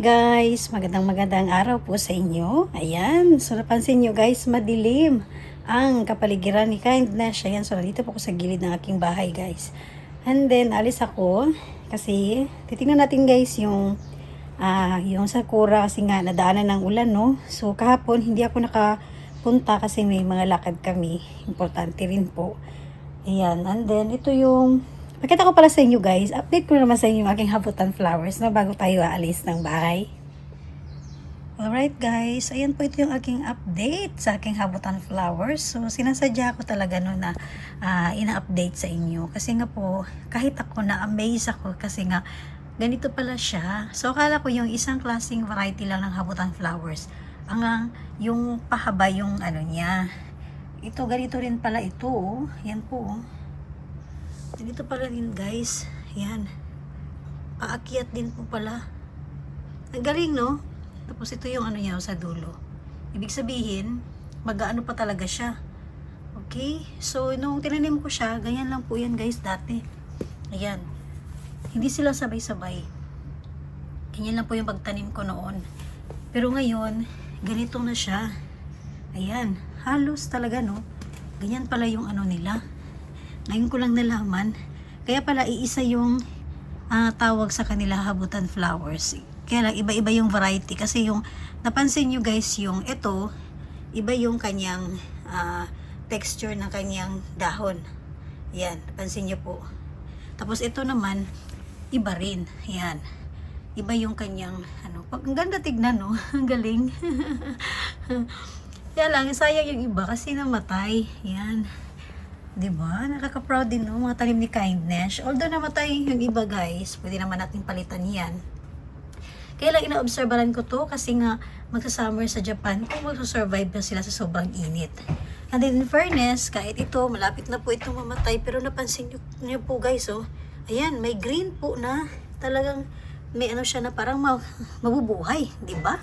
Guys! Magandang magandang araw po sa inyo. Ayan, so napansin nyo guys, madilim ang kapaligiran ni Kindness. Ayan, so nandito po ako sa gilid ng aking bahay guys. And then, alis ako kasi titingnan natin guys yung ah yung sakura kasi nga nadaanan ng ulan no. So kahapon hindi ako nakapunta kasi may mga lakad kami. Importante rin po. Ayan, and then ito yung Pakita ko pala sa inyo guys, update ko naman sa inyo yung aking habutan flowers na bago tayo aalis ng bahay. Alright guys, ayan po ito yung aking update sa aking habutan flowers. So sinasadya ko talaga no na ah, ina-update sa inyo. Kasi nga po, kahit ako na-amaze ako kasi nga ganito pala siya. So akala ko yung isang klaseng variety lang ng habutan flowers. Ang- yung pahaba yung ano niya. Ito ganito rin pala ito. Oh. Yan po. Oh. Ganito pala din guys. Yan. Paakyat din po pala. Ang galing no? Tapos ito yung ano niya sa dulo. Ibig sabihin, mag-ano pa talaga siya. Okay? So, nung tinanim ko siya, ganyan lang po yan guys dati. Ayan. Hindi sila sabay-sabay. Ganyan lang po yung pagtanim ko noon. Pero ngayon, ganito na siya. Ayan. Halos talaga no? Ganyan pala yung ano nila. Ngayon ko lang nalaman. Kaya pala iisa yung ah, tawag sa kanila habutan flowers. Kaya lang iba-iba yung variety kasi yung napansin nyo guys yung ito iba yung kanyang ah, texture ng kanyang dahon. Yan, napansin nyo po. Tapos ito naman iba rin. Yan. Iba yung kanyang ano, pag ang ganda tignan no, ang galing. Kaya lang sayang yung iba kasi namatay. Yan. 'Di ba? Nakaka-proud din no, mga tanim ni Kindness. Although namatay yung iba guys, pwede naman natin palitan 'yan. Kaya lang ina-obserbahan ko to kasi nga magsa-summer sa Japan kung magsa-survive na sila sa sobrang init. And in fairness, kahit ito, malapit na po itong mamatay, pero napansin nyo, nyo po guys, oh, ayan, may green po na talagang may ano siya na parang ma- mabubuhay, di ba?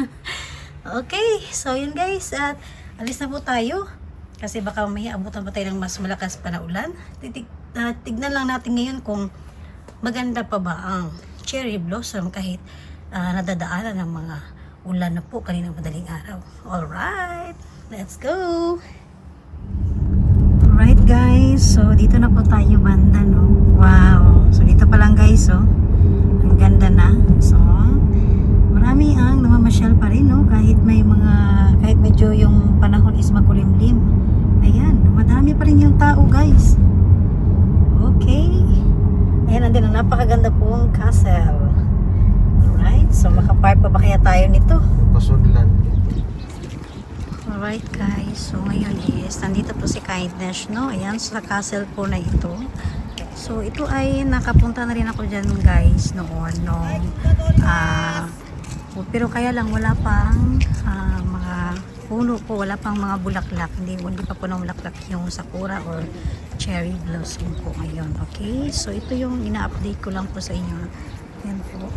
okay, so yun guys, at alis na po tayo. Kasi baka may abutan pa tayo ng mas malakas pa na ulan. Titig, ah, tignan lang natin ngayon kung maganda pa ba ang cherry blossom kahit ah, nadadaanan ng mga ulan na po kaninang madaling araw. Alright, let's go! Alright guys, so dito na po tayo banda no. Wow, so dito pa lang guys oh. Ang ganda na. So, marami ang namamasyal pa rin no kahit may mga kahit medyo yung panahon is makulimlim. Ayan, madami pa rin yung tao guys. Okay. Ayan, andun na napakaganda pong castle. Alright, so makapark pa ba kaya tayo nito? Pasunlan. Alright guys, so ngayon is nandito po si Kindness, no? Ayan, sa castle po na ito. So ito ay nakapunta na rin ako dyan guys noon, no? Ah, pero kaya lang wala pang ah, mga puno po, wala pang mga bulaklak. Hindi, hindi pa po bulaklak yung sakura or cherry blossom po ngayon. Okay, so ito yung ina-update ko lang po sa inyo. Yan po.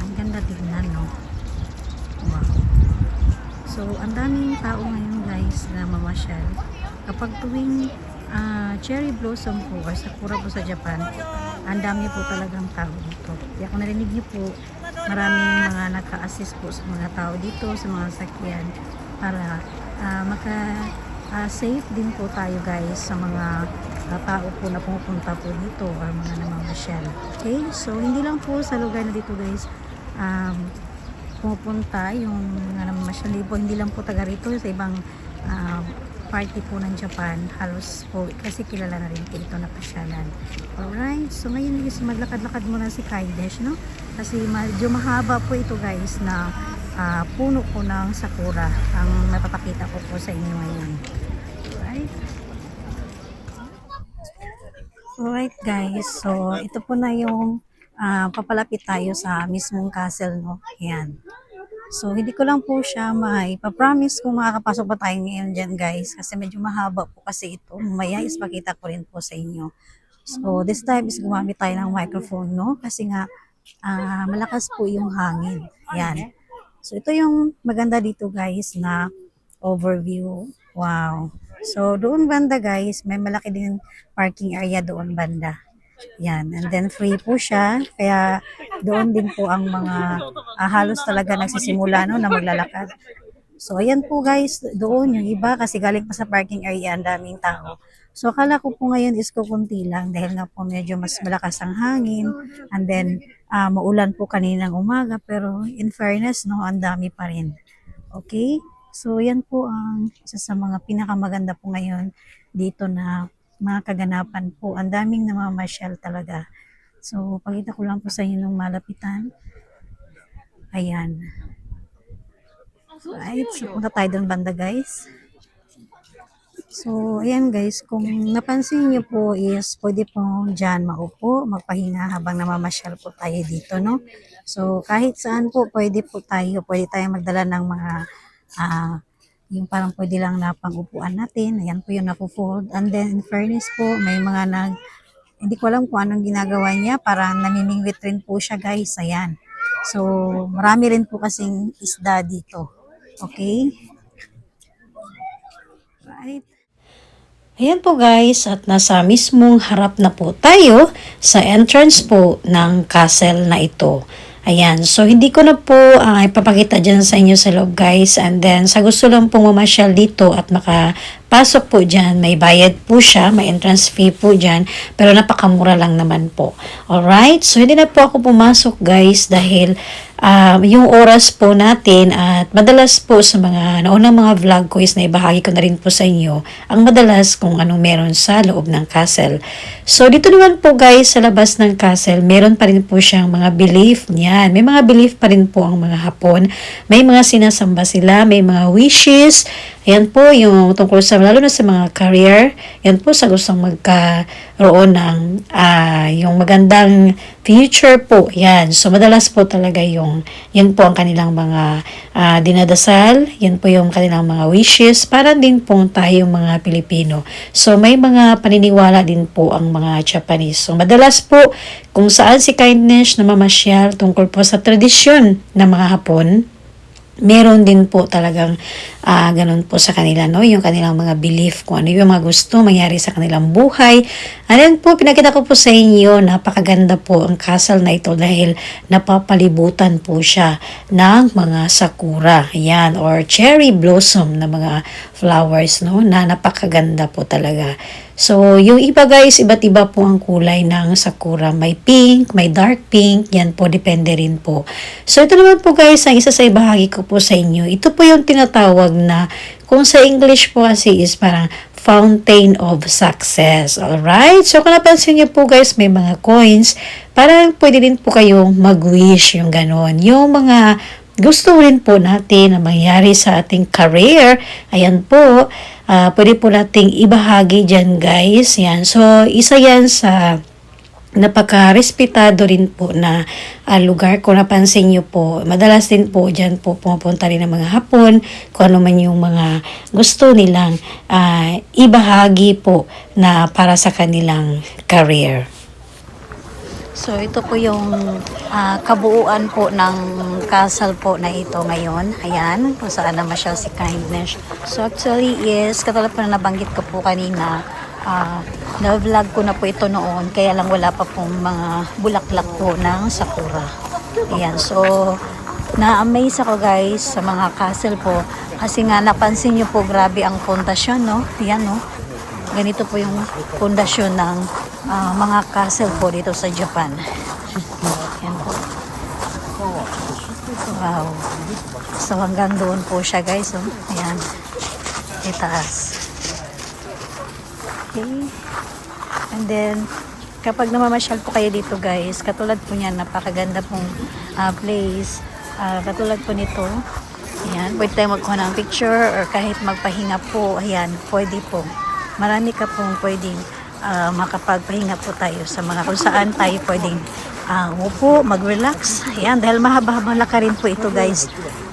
Ang ganda tignan, no? Wow. So, ang daming tao ngayon guys na mamasyal. Kapag tuwing ah, cherry blossom po or sakura po sa Japan, ang dami po talagang tao dito. Kaya kung narinig niyo po, maraming mga naka-assist po sa mga tao dito, sa mga sakyan, para ah, maka ah, safe din po tayo guys sa mga ah, tao po na pumupunta po dito or mga namamasyal. Okay? So, hindi lang po sa lugar na dito guys, um, pumupunta yung mga namamasyal po hindi lang po taga rito sa ibang ah, party po ng Japan halos po kasi kilala na rin po ito na pasyalan alright so ngayon guys maglakad-lakad muna si Kaidesh no kasi medyo mahaba po ito guys na ah, puno po ng sakura ang napapakita ko po sa inyo ngayon alright Alright guys, so ito po na yung ah, papalapit tayo sa mismong castle, no? Ayan. So, hindi ko lang po siya maipapromise kung makakapasok pa tayo ngayon dyan guys kasi medyo mahaba po kasi ito. Mamaya is pakita ko rin po sa inyo. So, this time is gumamit tayo ng microphone, no? Kasi nga, ah, malakas po yung hangin. Ayan. So, ito yung maganda dito guys na overview. Wow. So, doon banda guys, may malaki din parking area doon banda. Yan. And then free po siya. Kaya doon din po ang mga ah, halos talaga nagsisimula no, na maglalakad. So, ayan po guys, doon yung iba kasi galing pa sa parking area, ang daming tao. So, akala ko po ngayon is kukunti lang dahil nga po medyo mas malakas ang hangin and then ah, maulan po kaninang umaga pero in fairness, no, ang dami pa rin. Okay? So, yan po ang isa sa mga pinakamaganda po ngayon dito na mga kaganapan po. Ang daming namamasyal talaga. So, pakita ko lang po sa inyo nung malapitan. Ayan. Right, so punta tayo doon banda guys. So, ayan guys, kung napansin niyo po is pwede po dyan maupo, magpahinga habang namamasyal po tayo dito, no? So, kahit saan po pwede po tayo, pwede tayo magdala ng mga, ah, yung parang pwede lang na pang-upuan natin. Ayan po yung napo-fold. And then, in fairness po, may mga nag, hindi ko alam kung anong ginagawa niya, parang namimingwit rin po siya guys, ayan. So, marami rin po kasing isda dito. Okay? Right. Ayan po guys, at nasa mismong harap na po tayo sa entrance po ng castle na ito. Ayan, so hindi ko na po ah, ipapakita dyan sa inyo sa loob guys. And then sa gusto lang pong mamasyal dito at makapasok po dyan, may bayad po siya, may entrance fee po dyan. Pero napakamura lang naman po. Alright, so hindi na po ako pumasok guys dahil um, yung oras po natin at madalas po sa mga naunang mga vlog ko is naibahagi ko na rin po sa inyo ang madalas kung anong meron sa loob ng castle. So dito naman po guys sa labas ng castle, meron pa rin po siyang mga belief niyan. May mga belief pa rin po ang mga Hapon. May mga sinasamba sila, may mga wishes. Ayan po yung tungkol sa lalo na sa mga career. Yan po sa gustong magkaroon ng ah, yung magandang future po. Yan. So madalas po talaga yung yan po ang kanilang mga ah, dinadasal. Yan po yung kanilang mga wishes para din po tayong mga Pilipino. So may mga paniniwala din po ang mga Japanese. So madalas po kung saan si kindness na mamasyal tungkol po sa tradisyon ng mga Hapon, meron din po talagang ah ganun po sa kanila, no? Yung kanilang mga belief, kung ano yung mga gusto mangyari sa kanilang buhay. Ayan po, pinakita ko po sa inyo, napakaganda po ang castle na ito dahil napapalibutan po siya ng mga sakura, yan, or cherry blossom na mga flowers, no? Na napakaganda po talaga. So, yung iba guys, iba't iba po ang kulay ng sakura. May pink, may dark pink, yan po, depende rin po. So, ito naman po guys, ang isa sa ibahagi ko po sa inyo. Ito po yung tinatawag na, kung sa English po kasi is parang fountain of success. Alright? So, kung napansin niyo po guys, may mga coins. Parang pwede din po kayong mag-wish yung ganon. Yung mga gusto rin po natin na mangyari sa ating career. Ayan po, ah, pwede po nating ibahagi dyan guys. Yan. So, isa yan sa napaka-respetado rin po na ah, lugar. Kung napansin nyo po, madalas din po dyan po pumapunta rin ng mga hapon, kung ano man yung mga gusto nilang ah, ibahagi po na para sa kanilang career. So ito po yung ah, kabuuan po ng castle po na ito ngayon. Ayan, kung saan naman siya si Kindness. So actually is, katulad po na nabanggit ko po kanina, ah, na-vlog ko na po ito noon, kaya lang wala pa pong mga bulaklak po ng sakura. Ayan, so na-amaze ako guys sa mga castle po. Kasi nga napansin nyo po grabe ang pundasyon, no? Ayan, no? Ganito po yung pundasyon ng ah, mga castle po dito sa Japan. Yan po. Wow. So hanggang doon po siya guys. Oh. Ayan. Itaas. Okay. And then, kapag namamasyal po kayo dito guys, katulad po niyan, napakaganda pong ah, place. Ah, katulad po nito. Ayan, pwede tayo magkuha ng picture or kahit magpahinga po. Ayan, pwede po. Marami ka pong pwedeng ah, makapagpahinga po tayo sa mga kung saan tayo pwedeng ah, umupo, mag-relax. Ayan, dahil mahaba-habang laka rin po ito guys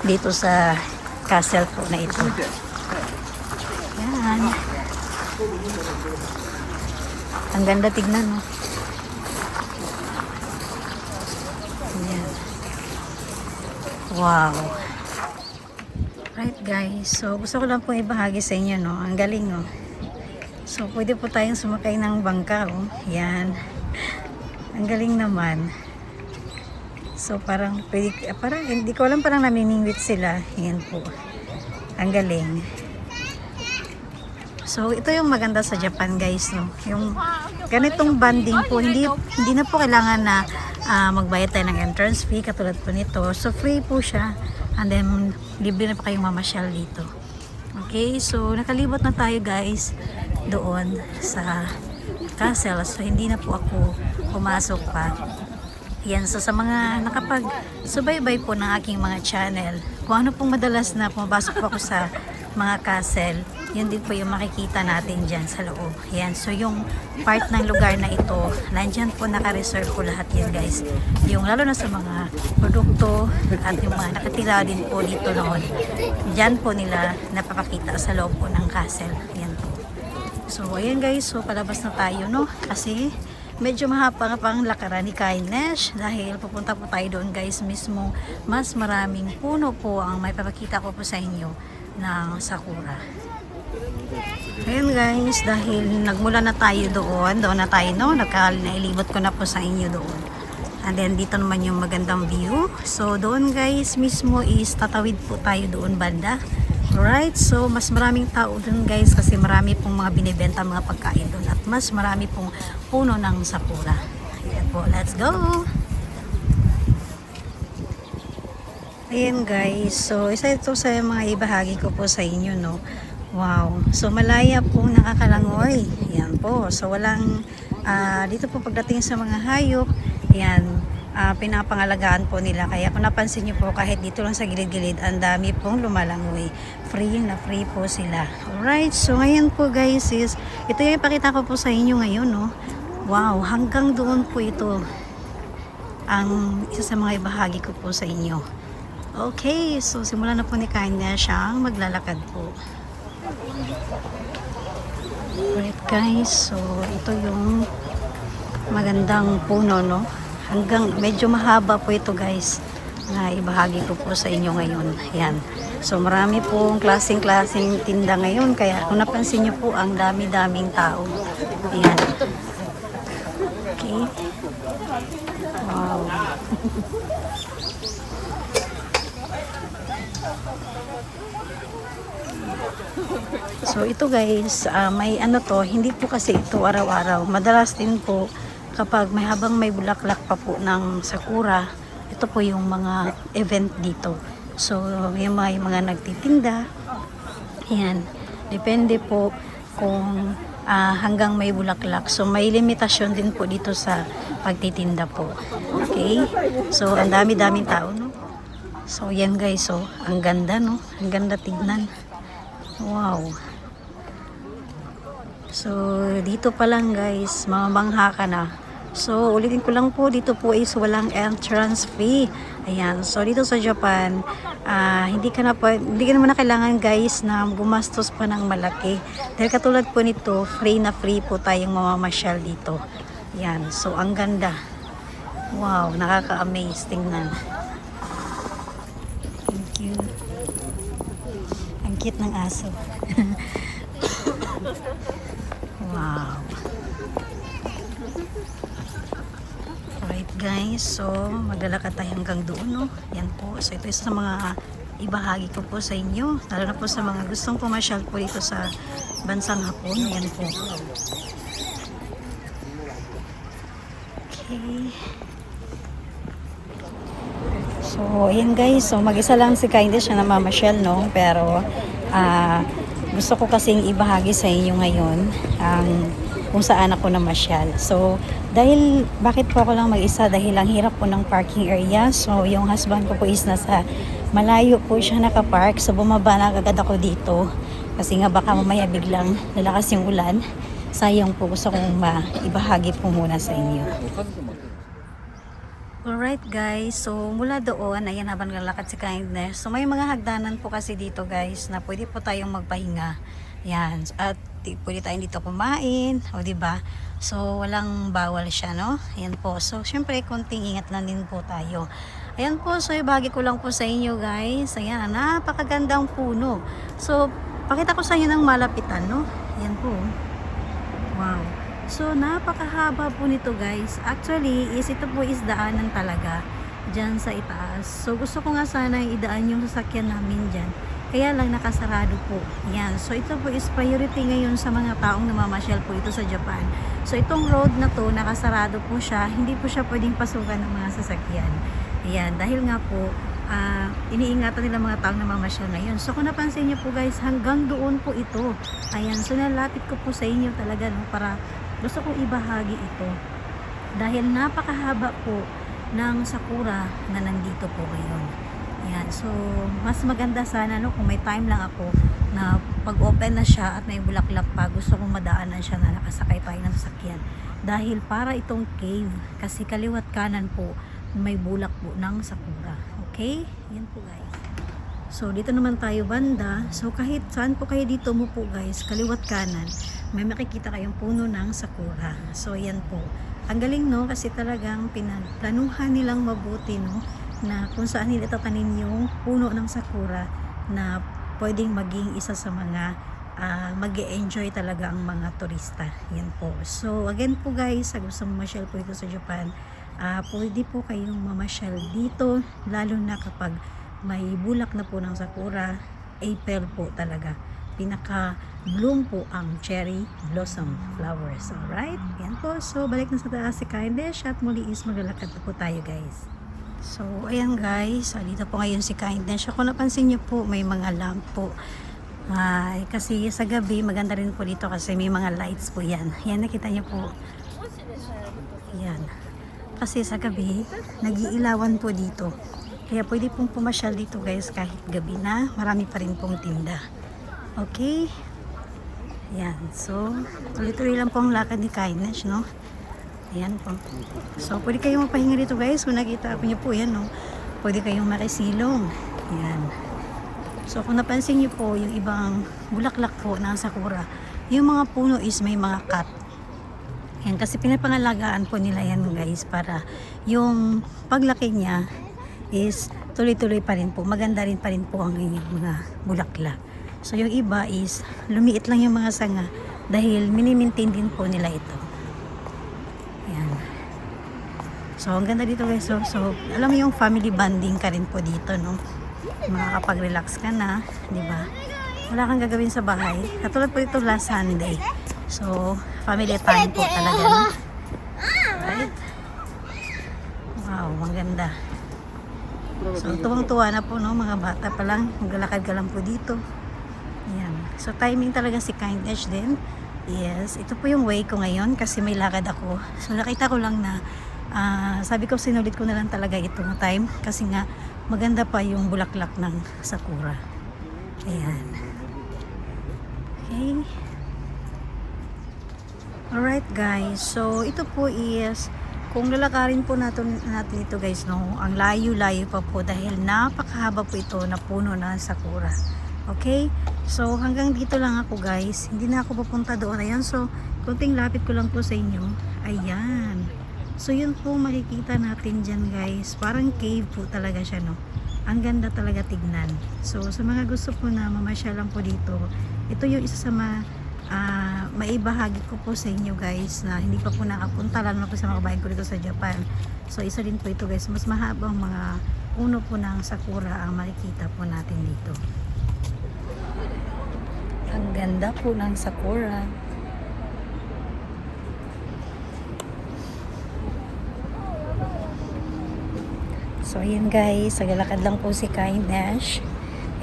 dito sa castle po na ito. Ayan. Ang ganda tignan, no? Ayan. Wow. Right guys, so gusto ko lang pong ibahagi sa inyo, no? Ang galing, no? So, pwede po tayong sumakay ng bangka, oh. Yan. Ang galing naman. So parang pwede, parang hindi ko alam parang namimingwit sila. Yan po. Ang galing. So ito yung maganda sa Japan guys no. Yung ganitong banding po hindi hindi na po kailangan na ah, magbayad tayo ng entrance fee katulad po nito. So free po siya. And then libre na pa kayong mamasyal dito. Okay, so nakalibot na tayo guys doon sa castle. So hindi na po ako pumasok pa. Yan, so sa mga nakapag subaybay po ng aking mga channel, kung ano pong madalas na pumapasok po ako sa mga castle, yun din po yung makikita natin dyan sa loob. Yan, so yung part ng lugar na ito, nandyan po naka-reserve po lahat yan guys. Yung lalo na sa mga produkto at yung mga nakatira din po dito noon. Dyan po nila napapakita sa loob po ng castle. Yan. So, ayan guys. So, palabas na tayo, no? Kasi, medyo mahaba pa ang lakaran ni Kindness dahil pupunta po tayo doon guys mismo. Mas maraming puno po ang may papakita ko po sa inyo ng sakura. Ayun guys dahil nagmula na tayo doon doon na tayo no? Nagka, nailibot ko na po sa inyo doon. And then dito naman yung magandang view. So doon guys mismo is tatawid po tayo doon banda Alright, so mas maraming tao dun guys kasi marami pong mga binibenta mga pagkain dun at mas marami pong puno ng sakura. Ayan po, let's go! Ayan guys, so isa ito sa mga ibahagi ko po sa inyo no. Wow, so malaya po nakakalangoy. Ayan po, so walang ah, dito po pagdating sa mga hayop, ayan, ah, pinapangalagaan po nila. Kaya kung napansin nyo po, kahit dito lang sa gilid-gilid, ang dami pong lumalangoy. Free na free po sila. Alright, so ngayon po guys is, ito yung ipakita ko po sa inyo ngayon, no. Wow, hanggang doon po ito ang isa sa mga ibahagi ko po sa inyo. Okay, so simulan na po ni Kanya siyang maglalakad po. Alright guys, so ito yung magandang puno, no? Hanggang medyo mahaba po ito guys na ibahagi ko po sa inyo ngayon. Yan. So marami pong klaseng-klaseng tinda ngayon kaya kung napansin niyo po ang dami-daming tao. Yan. Okay. Wow. So ito guys, ah, may ano to, hindi po kasi ito araw-araw. Madalas din po kapag may habang may bulaklak pa po ng sakura, ito po yung mga event dito. So yung mga, yung mga nagtitinda, yan. Depende po kung ah, hanggang may bulaklak. So may limitasyon din po dito sa pagtitinda po. Okay? So ang dami-daming tao, no? So yan guys, so ang ganda, no? Ang ganda tignan. Wow. So, dito pa lang guys, mamamangha ka na. So, ulitin ko lang po, dito po is walang entrance fee. Ayan. So, dito sa Japan, ah, hindi ka na po, hindi ka naman na kailangan guys na gumastos pa ng malaki. Dahil katulad po nito, free na free po tayong mamamasyal dito. Ayan. So, ang ganda. Wow, nakaka-amaze. Tingnan. Thank you. Ang cute ng aso. wow. Guys, so maglalakad tayo hanggang doon, no? Yan po. So ito isa sa mga ibahagi ko po sa inyo. Lalo na po sa mga gustong pumasyal po dito sa bansang Hapon. Yan po. Okay. So, ayan guys. So, mag-isa lang si Kindly siya na mamasyal, no? Pero, ah, gusto ko kasing ibahagi sa inyo ngayon ang kung saan ako namasyal. So, dahil, bakit po ako lang mag-isa? Dahil ang hirap po ng parking area. So, yung husband ko po is nasa malayo po siya nakapark. So, bumaba na agad ako dito. Kasi nga baka mamaya biglang lalakas yung ulan. Sayang po gusto kong maibahagi po muna sa inyo. Alright guys, so mula doon, ayan habang lalakad si Kindness. So may mga hagdanan po kasi dito guys na pwede po tayong magpahinga. Yan, at di- pwede tayong dito kumain, o di ba? So walang bawal siya, no? Ayan po. So syempre konting ingat lang din po tayo. Ayan po, so ibagi ko lang po sa inyo guys. Ayan, napakagandang puno. So pakita ko sa inyo ng malapitan, no? Ayan po. Wow. So, napakahaba po nito guys. Actually, is ito po is daanan talaga dyan sa itaas. So, gusto ko nga sana idaan yung sasakyan namin dyan. Kaya lang nakasarado po. Yan. So, ito po is priority ngayon sa mga taong namamasyal po ito sa Japan. So, itong road na to, nakasarado po siya. Hindi po siya pwedeng pasukan ng mga sasakyan. Ayan. Dahil nga po, ah, iniingatan nila mga taong namamasyal ngayon. So, kung napansin niyo po guys, hanggang doon po ito. Ayan. So, nalapit ko po sa inyo talaga no, para gusto kong ibahagi ito. Dahil napakahaba po ng sakura na nandito po ngayon. Ayan. So, mas maganda sana no, kung may time lang ako na pag-open na siya at may bulaklak pa, gusto kong madaanan siya na nakasakay tayo ng sasakyan. Dahil para itong cave, kasi kaliwat kanan po, may bulak po ng sakura. Okay? Yan po guys. So, dito naman tayo banda. So, kahit saan po kayo dito mo po guys, kaliwat kanan, may makikita kayong puno ng sakura. So, yan po. Ang galing no, kasi talagang pinagplanuhan nilang mabuti no, na kung saan nila tatanim yung puno ng sakura na pwedeng maging isa sa mga mag enjoy talaga ang mga turista. Yan po. So, again po guys, sa gusto mamasyal po ito sa Japan, ah pwede po kayong mamasyal dito, lalo na kapag may bulak na po ng sakura, April po talaga. Pinaka bloom po ang cherry blossom flowers. Alright? Yan po. So, balik na sa taas si Kindness at muli is maglalakad po tayo guys. So, ayan guys. So, dito po ngayon si Kindness. Kung napansin niyo po, may mga lamp po. Ay, kasi sa gabi, maganda rin po dito kasi may mga lights po yan. Yan, nakita niyo po. Yan. Kasi sa gabi, nagiilawan po dito. Kaya pwede pong pumasyal dito guys kahit gabi na. Marami pa rin pong tinda. Okay? Yan. So, tuloy-tuloy lang po ang lakad ni Kindness, no? Ayan po. So, pwede kayong mapahinga dito guys. Kung nakita ko niyo po yan, no? Pwede kayong makisilong. Ayan. So, kung napansin niyo po, yung ibang bulaklak po ng sakura, yung mga puno is may mga cut. Yan, kasi pinapangalagaan po nila yan guys para yung paglaki niya is tuloy-tuloy pa rin po. Maganda rin pa rin po ang inyong mga bulaklak. So yung iba is lumiit lang yung mga sanga dahil minimaintain din po nila ito. Yan. So ang ganda dito guys. So, so alam mo yung family bonding ka rin po dito no. Makakapag-relax ka na, di ba? Wala kang gagawin sa bahay. Katulad po ito last Sunday. So, family time po talaga. No? Right? Wow, maganda. So, tuwang-tuwa na po, no, mga bata pa lang. Maglalakad ka lang po dito. Yan. So, timing talaga si Kindness din. Yes, ito po yung way ko ngayon kasi may lakad ako. So, nakita ko lang na ah, sabi ko sinulit ko na lang talaga itong time kasi nga maganda pa yung bulaklak ng sakura. Ayan. Okay. Alright guys, so ito po is kung lalakarin po natin, natin ito guys no, ang layo-layo pa po dahil napakahaba po ito na puno ng sakura. Okay? So hanggang dito lang ako guys. Hindi na ako papunta doon. Ayan, so kunting lapit ko lang po sa inyo. Ayan. So yun po makikita natin dyan guys. Parang cave po talaga siya no. Ang ganda talaga tignan. So sa mga gusto po na mamasyal lang po dito, ito yung isa sa mga ah, maibahagi ko po sa inyo guys na hindi pa po nakapunta lalo na po sa mga kabayan ko dito sa Japan. So isa din po ito guys, mas mahabang mga puno po ng sakura ang makikita po natin dito. Ang ganda po ng sakura. So ayan guys, nagalakad lang po si Kindness.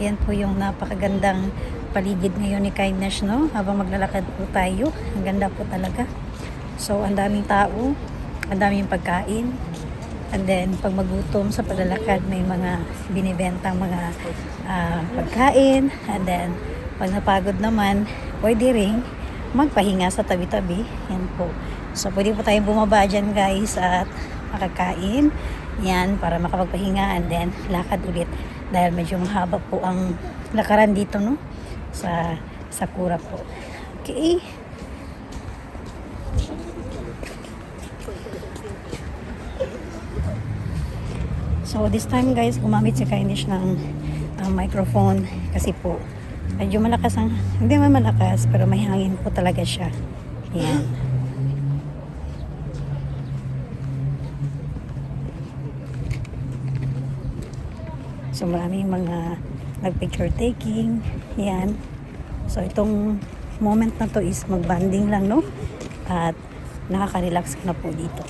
Ayan po yung napakagandang paligid ngayon ni Kindness, no? Habang maglalakad po tayo. Ang ganda po talaga. So, ang daming tao, ang daming pagkain. And then, pag magutom sa paglalakad, may mga binibentang mga ah, pagkain. And then, pag napagod naman, pwede ring magpahinga sa tabi-tabi. Yan po. So, pwede po tayong bumaba dyan guys at makakain. Yan, para makapagpahinga and then lakad ulit. Dahil medyo mahaba po ang lakaran dito, no? Sa Sakura po. Okay. So this time guys, gumamit si Kainish ng uh, microphone kasi po medyo malakas ang, hindi naman malakas pero may hangin po talaga siya. Yan. So maraming mga nag-picture taking. Yan. So itong moment na to is mag-banding lang, no? At nakaka-relax ka na po dito.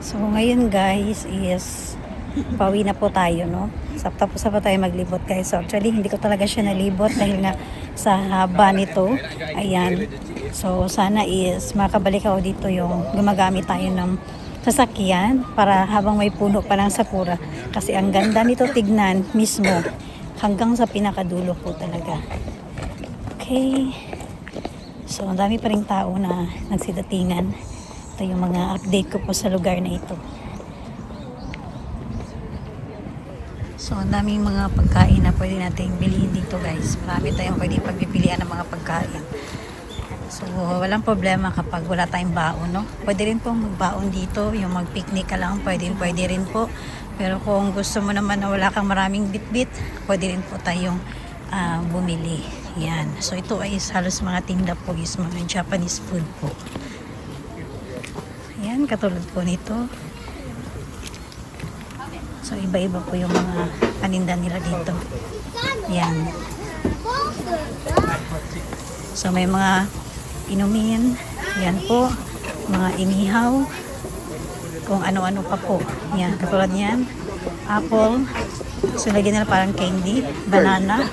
So ngayon guys is pauwi na po tayo no. Tapos na po tayo maglibot guys. So actually hindi ko talaga siya nalibot dahil nga sa haba nito. Ayan. So sana is makabalik ako dito yung gumagamit tayo ng sasakyan para habang may puno pa ng sakura. Kasi ang ganda nito tignan mismo hanggang sa pinakadulo po talaga. Okay. So ang dami pa rin tao na nagsidatingan. Ito yung mga update ko po sa lugar na ito. So, ang daming mga pagkain na pwede nating bilhin dito guys. Marami tayong pwede pagpipilian ng mga pagkain. So, walang problema kapag wala tayong baon, no? Pwede rin pong magbaon dito. Yung mag-picnic ka lang, pwede, pwede rin po. Pero kung gusto mo naman na wala kang maraming bit-bit, pwede rin po tayong ah, bumili. Yan. So, ito ay halos mga tinda po is mga Japanese food po. Ayan, katulad po nito. So, iba-iba po yung mga paninda nila dito. Ayan. So, may mga inumin. Ayan po. Mga inihaw. Kung ano-ano pa po. Ayan, katulad niyan. Apple. So, lagyan nila parang candy. Banana.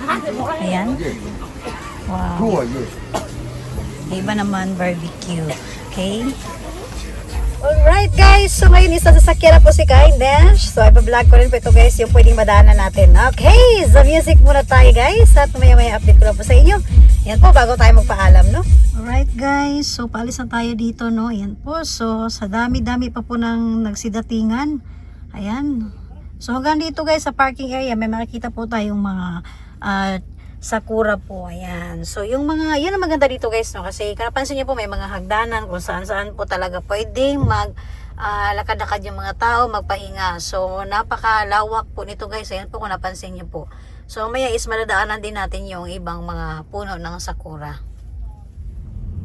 Ayan. Wow. Iba naman barbecue. Okay? Alright guys, so ngayon isa sasakyan na po si Kai Dash. So ipa-vlog ko rin po ito guys, yung pwedeng madaanan natin. Okay, so music muna tayo guys. At maya maya update ko lang po sa inyo. Yan po, bago tayo magpaalam, no? Alright guys, so paalis na tayo dito, no? Yan po, so sa dami-dami pa po ng nagsidatingan. Ayan. So hanggang dito guys, sa parking area, may makikita po tayong mga ah, sakura po. Ayan. So, yung mga, yun ang maganda dito guys, no? Kasi, kanapansin niyo po, may mga hagdanan kung saan-saan po talaga pwedeng mag, ah, lakad-lakad yung mga tao, magpahinga. So, napakalawak po nito guys. Ayan po kung napansin niyo po. So, maya is madadaanan din natin yung ibang mga puno ng sakura.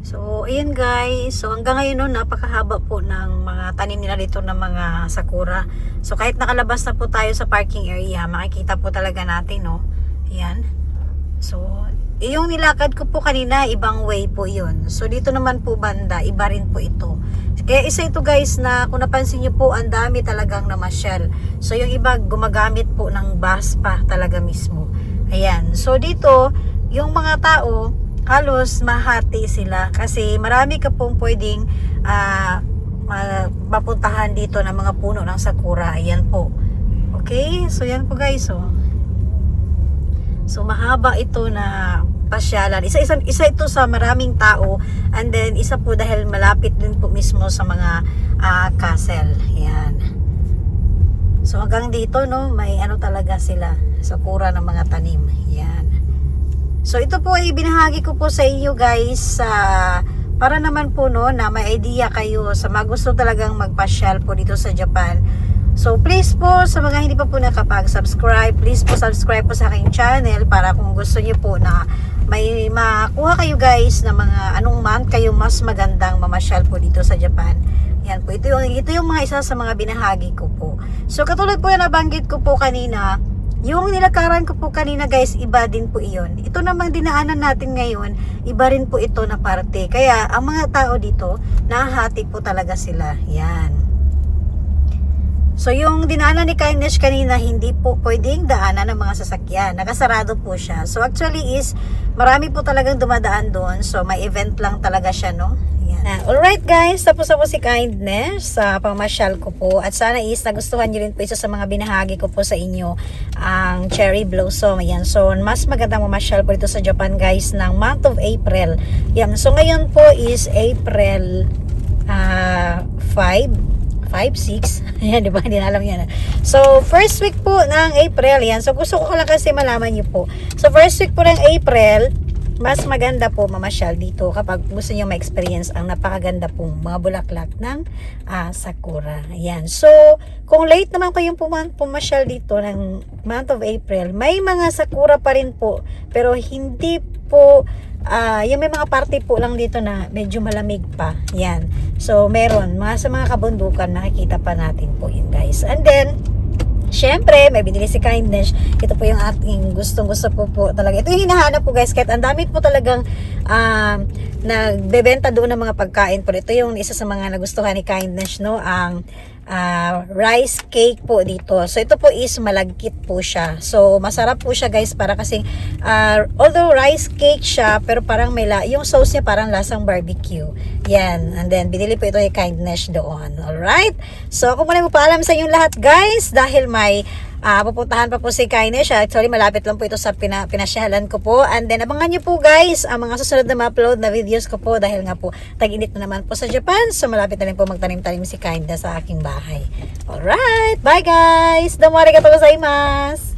So, ayan guys. So, hanggang ngayon no, napakahaba po ng mga tanim nila dito ng mga sakura. So, kahit nakalabas na po tayo sa parking area, makikita po talaga natin, no? Ayan. So, yung nilakad ko po kanina, ibang way po yun. So, dito naman po banda, iba rin po ito. Kaya isa ito guys na kung napansin nyo po, ang dami talagang namasyal. So, yung iba gumagamit po ng bus pa talaga mismo. Ayan. So, dito, yung mga tao, halos mahati sila. Kasi marami ka pong pwedeng ma- mapuntahan dito ng mga puno ng sakura. Ayan po. Okay? So, yan po guys. Oh. So mahaba ito na pasyalan. Isa, isa, isa ito sa maraming tao and then isa po dahil malapit din po mismo sa mga ah, castle. Yan. So hanggang dito no, may ano talaga sila sa kura ng mga tanim. Yan. So ito po ay binahagi ko po sa inyo guys sa para naman po no na may idea kayo sa mga gusto talagang magpasyal po dito sa Japan. So please po sa mga hindi pa po nakapag-subscribe, please po subscribe po sa aking channel para kung gusto niyo po na may makuha kayo guys na mga anong month kayo mas magandang mamasyal po dito sa Japan. Yan po, ito yung, ito yung mga isa sa mga binahagi ko po. So katulad po na nabanggit ko po kanina, yung nilakaran ko po kanina guys, iba din po iyon. Ito namang dinaanan natin ngayon, iba rin po ito na parte. Kaya ang mga tao dito, nahati po talaga sila. Yan. So yung dinaanan ni Kindness kanina, hindi po pwedeng daanan ng mga sasakyan. Nakasarado po siya. So actually is, marami po talagang dumadaan doon. So may event lang talaga siya, no? Yan. Alright guys, tapos na po si Kindness sa pamasyal ko po. At sana is nagustuhan nyo rin po isa sa mga binahagi ko po sa inyo ang cherry blossom. Yan. So mas magandang mamasyal po dito sa Japan guys ng month of April. Yan. So ngayon po is April ah 5 5, 6. Ayan, di ba? Hindi na alam yan. So, first week po ng April, yan. So, gusto ko lang kasi malaman niyo po. So, first week po ng April, mas maganda po mamasyal dito kapag gusto niyo ma-experience ang napakaganda pong mga bulaklak ng ah, sakura. Ayan. So, kung late naman kayong puma- pumasyal dito ng month of April, may mga sakura pa rin po. Pero hindi po ah, yung may mga party po lang dito na medyo malamig pa. Yan. So, meron. Mga sa mga kabundukan, makikita pa natin po yun, guys. And then, Siyempre, may binili si Kindness. Ito po yung ating gustong gusto po po talaga. Ito yung hinahanap ko guys. Kahit ang dami po talagang um, nagbebenta doon ng mga pagkain po. Ito yung isa sa mga nagustuhan ni Kindness, no? Ang ah, rice cake po dito. So, ito po is malagkit po siya. So, masarap po siya guys para kasi ah, although rice cake siya, pero parang may la, yung sauce niya parang lasang barbecue. Yan. And then, binili po ito ni Kindness doon. Alright? So, ako muna magpaalam sa inyong lahat guys dahil may Uh, pupuntahan pa po si Kainesh. Ah, Actually, malapit lang po ito sa pina, pinasyalan ko po. And then, abangan nyo po guys ang mga susunod na ma-upload na videos ko po dahil nga po tag-init na naman po sa Japan. So, malapit na rin po magtanim-tanim si Kainda sa aking bahay. Alright! Bye guys! Damu arigatou gozaimasu!